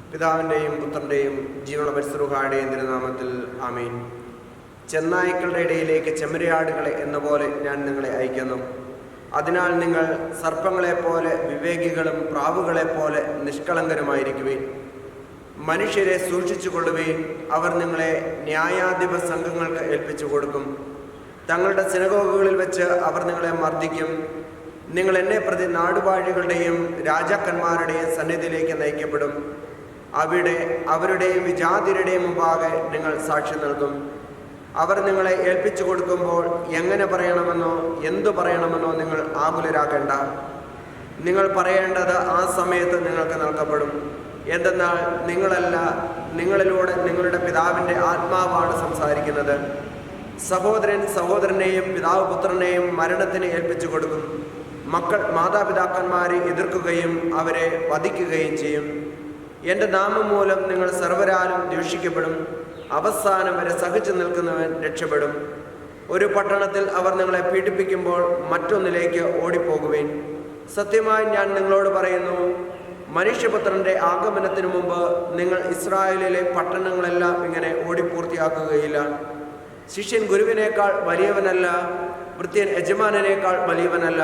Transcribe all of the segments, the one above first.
പിതാവിന്റെയും പുത്രന്റെയും ജീവന പരിസരവുകാരുടെയും തിരുനാമത്തിൽ ആമീൻ. ചെന്നായ്ക്കളുടെ ഇടയിലേക്ക് ചെമ്മരിയാടുകളെ എന്ന പോലെ ഞാൻ നിങ്ങളെ അയക്കുന്നു. അതിനാൽ നിങ്ങൾ സർപ്പങ്ങളെപ്പോലെ വിവേകികളും പ്രാവുകളെപ്പോലെ പോലെ നിഷ്കളങ്കരുമായിരിക്കുവിൻ. മനുഷ്യരെ സൂക്ഷിച്ചു കൊള്ളുകയും അവർ നിങ്ങളെ ന്യായാധിപ സംഘങ്ങൾക്ക് ഏൽപ്പിച്ചു കൊടുക്കും. തങ്ങളുടെ സിനഗോഗുകളിൽ വെച്ച് അവർ നിങ്ങളെ മർദ്ദിക്കും. നിങ്ങൾ എന്നെ പ്രതി നാടുവാഴികളുടെയും രാജാക്കന്മാരുടെയും സന്നിധിയിലേക്ക് നയിക്കപ്പെടും. അവിടെ അവരുടെയും വിജാതിരുടെയും മുമ്പാകെ നിങ്ങൾ സാക്ഷി നൽകും. അവർ നിങ്ങളെ ഏൽപ്പിച്ചു കൊടുക്കുമ്പോൾ എങ്ങനെ പറയണമെന്നോ എന്തു പറയണമെന്നോ നിങ്ങൾ ആകുലരാക്കേണ്ട. നിങ്ങൾ പറയേണ്ടത് ആ സമയത്ത് നിങ്ങൾക്ക് നൽകപ്പെടും. എന്തെന്നാൽ നിങ്ങളല്ല നിങ്ങളിലൂടെ നിങ്ങളുടെ പിതാവിന്റെ ആത്മാവാണ് സംസാരിക്കുന്നത്. സഹോദരൻ സഹോദരനെയും പിതാവ് പുത്രനെയും മരണത്തിന് ഏൽപ്പിച്ചു കൊടുക്കും. മക്കൾ മാതാപിതാക്കന്മാരെ എതിർക്കുകയും അവരെ വധിക്കുകയും ചെയ്യും. എന്റെ നാമം മൂലം നിങ്ങൾ സർവരാലും ദൂഷിക്കപ്പെടും അവസാനം വരെ സഹിച്ചു നിൽക്കുന്നവൻ രക്ഷപ്പെടും. ഒരു പട്ടണത്തിൽ അവർ നിങ്ങളെ പീഡിപ്പിക്കുമ്പോൾ മറ്റൊന്നിലേക്ക് ഓടിപ്പോകുവേൻ. സത്യമായി ഞാൻ നിങ്ങളോട് പറയുന്നു മനുഷ്യപുത്രന്റെ ആഗമനത്തിനു മുമ്പ് നിങ്ങൾ ഇസ്രായേലിലെ പട്ടണങ്ങളെല്ലാം ഇങ്ങനെ ഓടിപ്പൂർത്തിയാക്കുകയില്ല. ശിഷ്യൻ ഗുരുവിനേക്കാൾ വലിയവനല്ല വൃത്യൻ യജമാനനേക്കാൾ വലിയവനല്ല.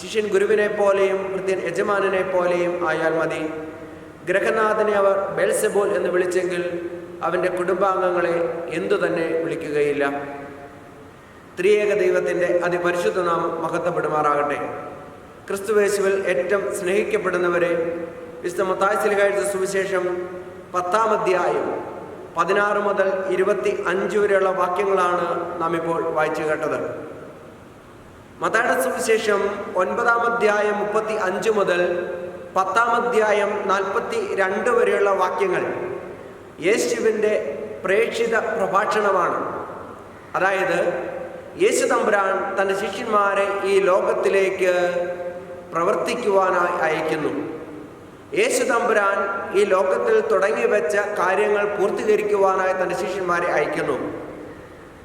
ശിഷ്യൻ ഗുരുവിനെ പോലെയും വൃത്യൻ യജമാനനെ പോലെയും ആയാൽ മതി. ഗ്രഹനാഥനെ അവർ ബെൽസെബോൽ എന്ന് വിളിച്ചെങ്കിൽ അവന്റെ കുടുംബാംഗങ്ങളെ എന്തു തന്നെ വിളിക്കുകയില്ല. ത്രിയേക ദൈവത്തിന്റെ അതിപരിശുദ്ധ നാമം മഹത്വപ്പെടുമാറാകട്ടെ. ക്രിസ്തുവേശുവിൽ ഏറ്റവും സ്നേഹിക്കപ്പെടുന്നവരെ വിശുദ്ധ കഴിച്ച സുവിശേഷം പത്താം അധ്യായം പതിനാറ് മുതൽ ഇരുപത്തി അഞ്ച് വരെയുള്ള വാക്യങ്ങളാണ് നാം ഇപ്പോൾ വായിച്ചു കേട്ടത്. മത്തായുടെ സുവിശേഷം ഒൻപതാം അധ്യായം മുപ്പത്തി അഞ്ച് മുതൽ പത്താം അധ്യായം നാൽപ്പത്തി രണ്ട് വരെയുള്ള വാക്യങ്ങൾ യേശുവിന്റെ പ്രേക്ഷിത പ്രഭാഷണമാണ്. അതായത് യേശു തമ്പുരാൻ തന്റെ ശിഷ്യന്മാരെ ഈ ലോകത്തിലേക്ക് പ്രവർത്തിക്കുവാനായി അയക്കുന്നു. യേശു തമ്പുരാൻ ഈ ലോകത്തിൽ തുടങ്ങി വെച്ച കാര്യങ്ങൾ പൂർത്തീകരിക്കുവാനായി തന്റെ ശിഷ്യന്മാരെ അയക്കുന്നു.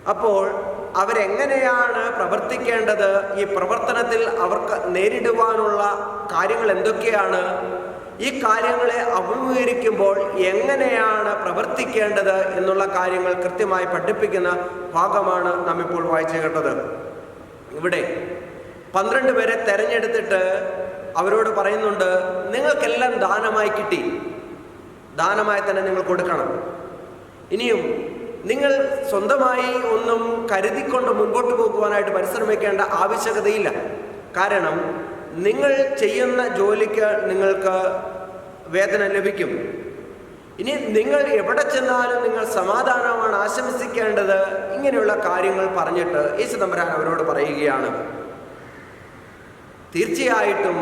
അപ്പോൾ അവരെങ്ങനെയാണ് പ്രവർത്തിക്കേണ്ടത്? ഈ പ്രവർത്തനത്തിൽ അവർക്ക് നേരിടുവാനുള്ള കാര്യങ്ങൾ എന്തൊക്കെയാണ്? ഈ കാര്യങ്ങളെ അഭിമുഖീകരിക്കുമ്പോൾ എങ്ങനെയാണ് പ്രവർത്തിക്കേണ്ടത് എന്നുള്ള കാര്യങ്ങൾ കൃത്യമായി പഠിപ്പിക്കുന്ന ഭാഗമാണ് നാം ഇപ്പോൾ വായിച്ചു കേട്ടത്. ഇവിടെ പന്ത്രണ്ട് പേരെ തെരഞ്ഞെടുത്തിട്ട് അവരോട് പറയുന്നുണ്ട് നിങ്ങൾക്കെല്ലാം ദാനമായി കിട്ടി. ദാനമായി തന്നെ നിങ്ങൾ കൊടുക്കണം. ഇനിയും നിങ്ങൾ സ്വന്തമായി ഒന്നും കരുതിക്കൊണ്ട് മുമ്പോട്ട് പോകുവാനായിട്ട് പരിശ്രമിക്കേണ്ട ആവശ്യകതയില്ല. കാരണം നിങ്ങൾ ചെയ്യുന്ന ജോലിക്ക് നിങ്ങൾക്ക് വേദന ലഭിക്കും. ഇനി നിങ്ങൾ എവിടെ ചെന്നാലും നിങ്ങൾ സമാധാനമാണ് ആശംസിക്കേണ്ടത് ഇങ്ങനെയുള്ള കാര്യങ്ങൾ പറഞ്ഞിട്ട് യേശു തമ്പുരാൻ അവരോട് പറയുകയാണ്. തീർച്ചയായിട്ടും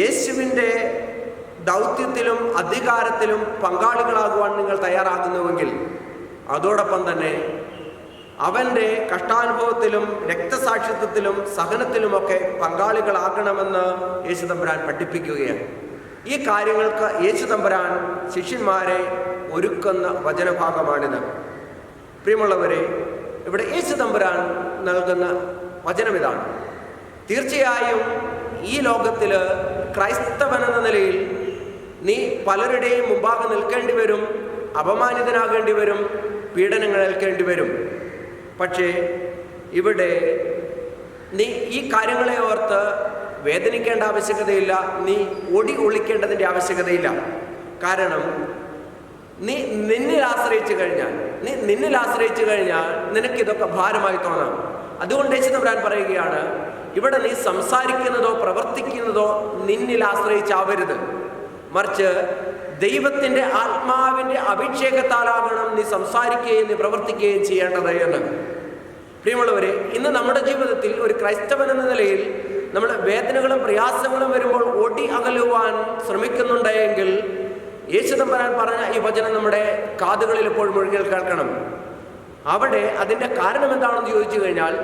യേശുവിന്റെ ദൗത്യത്തിലും അധികാരത്തിലും പങ്കാളികളാകുവാൻ നിങ്ങൾ തയ്യാറാകുന്നുവെങ്കിൽ അതോടൊപ്പം തന്നെ അവന്റെ കഷ്ടാനുഭവത്തിലും രക്തസാക്ഷിത്വത്തിലും സഹനത്തിലുമൊക്കെ പങ്കാളികളാകണമെന്ന് യേശു തമ്പുരാൻ പഠിപ്പിക്കുകയാണ്. ഈ കാര്യങ്ങൾക്ക് യേശു തമ്പുരാൻ ശിഷ്യന്മാരെ ഒരുക്കുന്ന വചനഭാഗമാണിത്. പ്രിയമുള്ളവരെ ഇവിടെ യേശു തമ്പുരാൻ നൽകുന്ന വചനം ഇതാണ്. തീർച്ചയായും ഈ ലോകത്തിൽ ക്രൈസ്തവൻ എന്ന നിലയിൽ നീ പലരുടെയും മുമ്പാകെ നിൽക്കേണ്ടി വരും അപമാനിതനാകേണ്ടി വരും പീഡനങ്ങൾ ഏൽക്കേണ്ടി വരും. പക്ഷേ ഇവിടെ നീ ഈ കാര്യങ്ങളെ ഓർത്ത് വേദനിക്കേണ്ട ആവശ്യകതയില്ല നീ ഒടി ഒളിക്കേണ്ടതിന്റെ ആവശ്യകതയില്ല. കാരണം നീ നിന്നിൽ ആശ്രയിച്ചു കഴിഞ്ഞാൽ നീ നിന്നിൽ ആശ്രയിച്ചു കഴിഞ്ഞാൽ നിനക്കിതൊക്കെ ഭാരമായി തോന്നാം. അതുകൊണ്ട് യേശുദമ്പുരാൻ പറയുകയാണ് ഇവിടെ നീ സംസാരിക്കുന്നതോ പ്രവർത്തിക്കുന്നതോ നിന്നിൽ ആശ്രയിച്ചാവരുത്. മറിച്ച് ദൈവത്തിന്റെ ആത്മാവിന്റെ അഭിഷേകത്താലാകണം നീ സംസാരിക്കുകയും നീ പ്രവർത്തിക്കുകയും ചെയ്യേണ്ടത് എന്ന് പ്രിയമുള്ളവരെ ഇന്ന് നമ്മുടെ ജീവിതത്തിൽ ഒരു ക്രൈസ്തവൻ എന്ന നിലയിൽ നമ്മൾ വേദനകളും പ്രയാസങ്ങളും വരുമ്പോൾ ഓടി അകലുവാൻ ശ്രമിക്കുന്നുണ്ടെങ്കിൽ യേശുദമ്പരാൻ പറഞ്ഞ ഈ വചനം നമ്മുടെ കാതുകളിൽ എപ്പോഴും മുഴുകിൽ കേൾക്കണം. അവിടെ അതിന്റെ കാരണം എന്താണെന്ന് ചോദിച്ചു കഴിഞ്ഞാൽ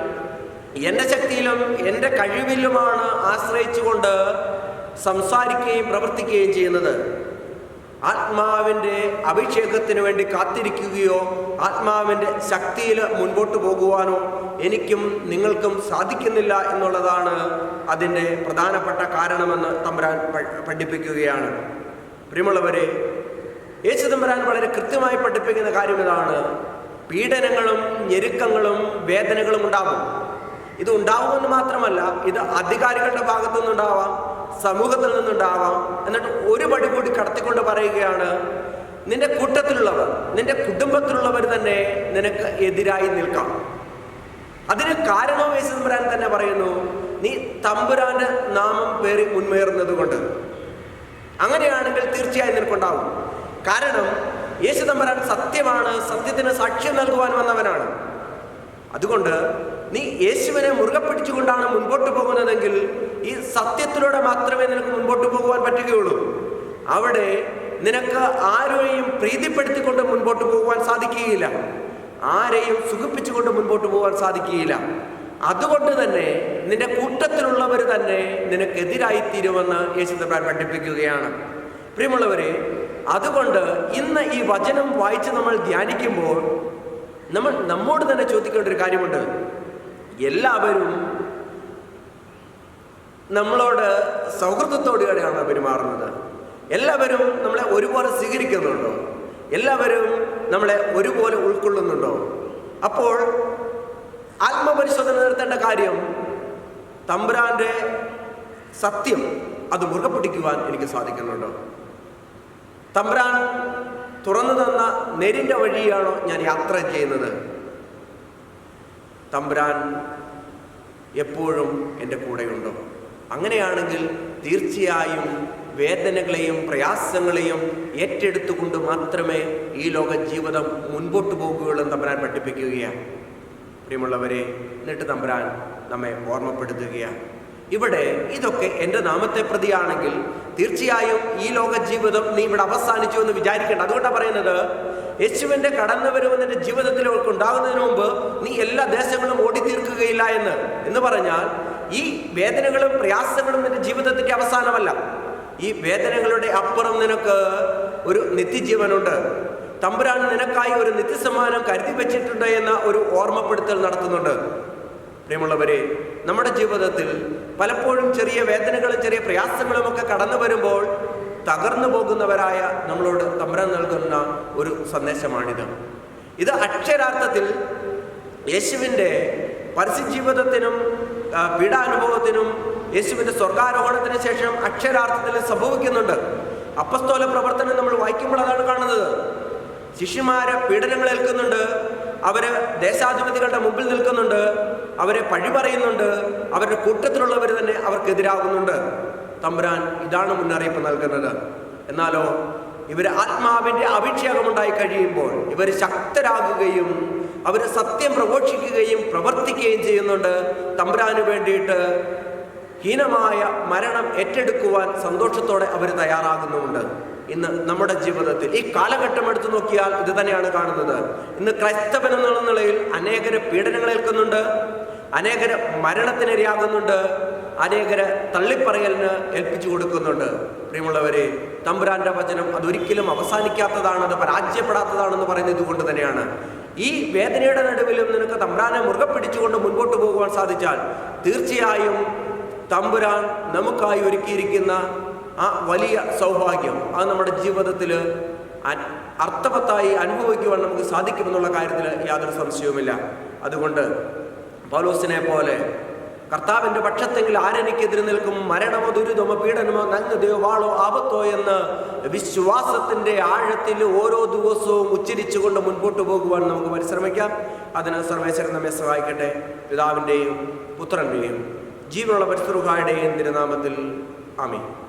എന്റെ ശക്തിയിലും എന്റെ കഴിവിലുമാണ് ആശ്രയിച്ചുകൊണ്ട് സംസാരിക്കുകയും പ്രവർത്തിക്കുകയും ചെയ്യുന്നത്. ആത്മാവിന്റെ അഭിഷേകത്തിന് വേണ്ടി കാത്തിരിക്കുകയോ ആത്മാവിന്റെ ശക്തിയിൽ മുൻപോട്ട് പോകുവാനോ എനിക്കും നിങ്ങൾക്കും സാധിക്കുന്നില്ല എന്നുള്ളതാണ് അതിന്റെ പ്രധാനപ്പെട്ട കാരണമെന്ന് തമ്പുരാൻ പഠിപ്പിക്കുകയാണ്. പ്രിയമുള്ളവരെ യേശു തമ്പുരാൻ വളരെ കൃത്യമായി പഠിപ്പിക്കുന്ന കാര്യം ഇതാണ്. പീഡനങ്ങളും ഞെരുക്കങ്ങളും വേദനകളും ഉണ്ടാകും ഇത് ഉണ്ടാവുമെന്ന് മാത്രമല്ല ഇത് അധികാരികളുടെ ഭാഗത്തു നിന്നുണ്ടാവാം സമൂഹത്തിൽ നിന്നുണ്ടാവാം. എന്നിട്ട് ഒരു പടി കൂടി കടത്തിക്കൊണ്ട് പറയുകയാണ് നിന്റെ കൂട്ടത്തിലുള്ളവർ നിന്റെ കുടുംബത്തിലുള്ളവർ തന്നെ നിനക്ക് എതിരായി നിൽക്കാം. അതിന് കാരണവും യേശുദമ്പുരാൻ തന്നെ പറയുന്നു നീ തമ്പുരാന്റെ നാമം പേറി മുൻമേറുന്നത് കൊണ്ട് അങ്ങനെയാണെങ്കിൽ തീർച്ചയായും നിനക്കുണ്ടാവും. കാരണം യേശു തമ്പുരാൻ സത്യമാണ് സത്യത്തിന് സാക്ഷ്യം നൽകുവാൻ വന്നവനാണ്. അതുകൊണ്ട് നീ യേശുവിനെ മുറുകെ പിടിച്ചുകൊണ്ടാണ് മുൻപോട്ട് പോകുന്നതെങ്കിൽ ഈ സത്യത്തിലൂടെ മാത്രമേ നിനക്ക് മുൻപോട്ട് പോകുവാൻ പറ്റുകയുള്ളൂ. അവിടെ നിനക്ക് ആരെയും പ്രീതിപ്പെടുത്തിക്കൊണ്ട് മുൻപോട്ട് പോകുവാൻ സാധിക്കുകയില്ല. ആരെയും സുഖിപ്പിച്ചുകൊണ്ട് മുൻപോട്ട് പോകാൻ സാധിക്കുകയില്ല. അതുകൊണ്ട് തന്നെ നിന്റെ കൂട്ടത്തിലുള്ളവർ തന്നെ നിനക്കെതിരായി തീരുമെന്ന് യേശു തമ്പുരാൻ പഠിപ്പിക്കുകയാണ്. പ്രിയമുള്ളവരെ അതുകൊണ്ട് ഇന്ന് ഈ വചനം വായിച്ച് നമ്മൾ ധ്യാനിക്കുമ്പോൾ നമ്മൾ നമ്മോട് തന്നെ ചോദിക്കേണ്ട ഒരു കാര്യമുണ്ട്. എല്ലാവരും നമ്മളോട് സൗഹൃദത്തോടുകൂടിയാണ് പെരുമാറുന്നത്. എല്ലാവരും നമ്മളെ ഒരുപോലെ സ്വീകരിക്കുന്നുണ്ടോ? എല്ലാവരും നമ്മളെ ഒരുപോലെ ഉൾക്കൊള്ളുന്നുണ്ടോ? അപ്പോൾ ആത്മപരിശോധന നടത്തേണ്ട കാര്യം തമ്പുരാന്റെ സത്യം അത് മുറുകെ പിടിക്കുവാൻ എനിക്ക് സാധിക്കുന്നുണ്ടോ? തമ്പുരാൻ തുറന്നു തന്ന നെരിന്റെ വഴിയാണോ ഞാൻ യാത്ര ചെയ്യുന്നത്? തമ്പുരാൻ എപ്പോഴും എന്റെ കൂടെയുണ്ടോ? അങ്ങനെയാണെങ്കിൽ തീർച്ചയായും വേദനകളെയും പ്രയാസങ്ങളെയും ഏറ്റെടുത്തുകൊണ്ട് മാത്രമേ ഈ ലോക ജീവിതം മുൻപോട്ട് പോകുകയുള്ളൂ തമ്പുരാൻ പഠിപ്പിക്കുകയാണ്. പ്രിയമുള്ളവരെ എന്നിട്ട് തമ്പുരാൻ നമ്മെ ഓർമ്മപ്പെടുത്തുകയാണ്. ഇവിടെ ഇതൊക്കെ എന്റെ നാമത്തെ പ്രതിയാണെങ്കിൽ തീർച്ചയായും ഈ ലോക ജീവിതം നീ ഇവിടെ അവസാനിച്ചു എന്ന് വിചാരിക്കേണ്ട. അതുകൊണ്ടാണ് പറയുന്നത് യേശുവിന്റെ കടന്നു വരുമെന്ന് ജീവിതത്തിലേക്ക് ജീവിതത്തിൽ ഉണ്ടാകുന്നതിന് മുമ്പ് നീ എല്ലാ ദേശങ്ങളും ഓടി തീർക്കുകയില്ല എന്ന്. എന്ന് പറഞ്ഞാൽ ഈ വേദനകളും പ്രയാസങ്ങളും നിന്റെ ജീവിതത്തിന്റെ അവസാനമല്ല. ഈ വേദനകളുടെ അപ്പുറം നിനക്ക് ഒരു നിത്യജീവനുണ്ട്. തമ്പുരാൻ നിനക്കായി ഒരു നിത്യസമ്മാനം കരുതി വെച്ചിട്ടുണ്ട് എന്ന ഒരു ഓർമ്മപ്പെടുത്തൽ നടത്തുന്നുണ്ട്. പ്രിയമുള്ളവരെ നമ്മുടെ ജീവിതത്തിൽ പലപ്പോഴും ചെറിയ വേദനകളും ചെറിയ പ്രയാസങ്ങളും ഒക്കെ കടന്നു വരുമ്പോൾ തകർന്നു പോകുന്നവരായ നമ്മളോട് തമ്പുരാൻ നൽകുന്ന ഒരു സന്ദേശമാണിത്. ഇത് അക്ഷരാർത്ഥത്തിൽ യേശുവിന്റെ പരസ്യജീവിതത്തിനും പീഡാനുഭവത്തിനും യേശുവിന്റെ സ്വർഗാരോഹണത്തിന് ശേഷം അക്ഷരാർത്ഥത്തിൽ സംഭവിക്കുന്നുണ്ട്. അപ്പസ്തോല പ്രവർത്തനം നമ്മൾ വായിക്കുമ്പോൾ അതാണ് കാണുന്നത്. ശിഷ്യന്മാരെ പീഡനങ്ങൾ ഏൽക്കുന്നുണ്ട്. അവർ ദേശാധിപതികളുടെ മുമ്പിൽ നിൽക്കുന്നുണ്ട്. അവരെ പഴി പറയുന്നുണ്ട് അവരുടെ കൂട്ടത്തിലുള്ളവർ തന്നെ അവർക്കെതിരാകുന്നുണ്ട്. തമ്പുരാൻ ഇതാണ് മുന്നറിയിപ്പ് നൽകുന്നത്. എന്നാലോ ഇവർ ആത്മാവിന്റെ അഭിഷേകമുണ്ടായി കഴിയുമ്പോൾ ഇവർ ശക്തരാകുകയും അവർ സത്യം പ്രഘോഷിക്കുകയും പ്രവർത്തിക്കുകയും ചെയ്യുന്നുണ്ട്. തമ്പ്രാന് വേണ്ടിയിട്ട് ഹീനമായ മരണം ഏറ്റെടുക്കുവാൻ സന്തോഷത്തോടെ അവർ തയ്യാറാകുന്നുമുണ്ട്. ഇന്ന് നമ്മുടെ ജീവിതത്തിൽ ഈ കാലഘട്ടം എടുത്തു നോക്കിയാൽ ഇത് തന്നെയാണ് കാണുന്നത്. ഇന്ന് ക്രൈസ്തവൻ എന്നുള്ള നിലയിൽ അനേകര പീഡനങ്ങൾ ഏൽക്കുന്നുണ്ട്. അനേകര മരണത്തിനിരയാകുന്നുണ്ട് അനേകര തള്ളിപ്പറയലിന് ഏൽപ്പിച്ചു കൊടുക്കുന്നുണ്ട്. പ്രിയമുള്ളവരെ തമ്പുരാന്റെ വചനം അതൊരിക്കലും അവസാനിക്കാത്തതാണ് അത് പരാജയപ്പെടാത്തതാണെന്ന് പറയുന്നത് ഇതുകൊണ്ട് തന്നെയാണ്. ഈ വേദനയുടെ നടുവിലും നിനക്ക് തമ്പ്രാനെ മുറുകെ പിടിച്ചുകൊണ്ട് മുൻപോട്ട് പോകുവാൻ സാധിച്ചാൽ തീർച്ചയായും തമ്പുരാൻ നമുക്കായി ഒരുക്കിയിരിക്കുന്ന ആ വലിയ സൗഭാഗ്യം അത് നമ്മുടെ ജീവിതത്തിൽ അർത്ഥവത്തായി അനുഭവിക്കുവാൻ നമുക്ക് സാധിക്കുമെന്നുള്ള കാര്യത്തിൽ യാതൊരു സംശയവുമില്ല. അതുകൊണ്ട് പൗലോസിനെ പോലെ കർത്താവിന്റെ പക്ഷത്തെങ്കിൽ ആരെനിക്കെതിരെ നിൽക്കും? മരണമോ ദുരിതമോ പീഡനമോ നഗ്നതയോ വാളോ ആപത്തോ എന്ന് വിശ്വാസത്തിന്റെ ആഴത്തിൽ ഓരോ ദിവസവും ഉച്ചരിച്ചുകൊണ്ട് മുൻപോട്ട് പോകുവാൻ നമുക്ക് പരിശ്രമിക്കാം. അതിന് സർവേശ്വരൻ നമ്മെ സഹായിക്കട്ടെ. പിതാവിന്റെയും പുത്രന്റെയും ജീവനുള്ള പരിസ്ഥിതിയുടെയും തിരുനാമത്തിൽ. ആമീൻ.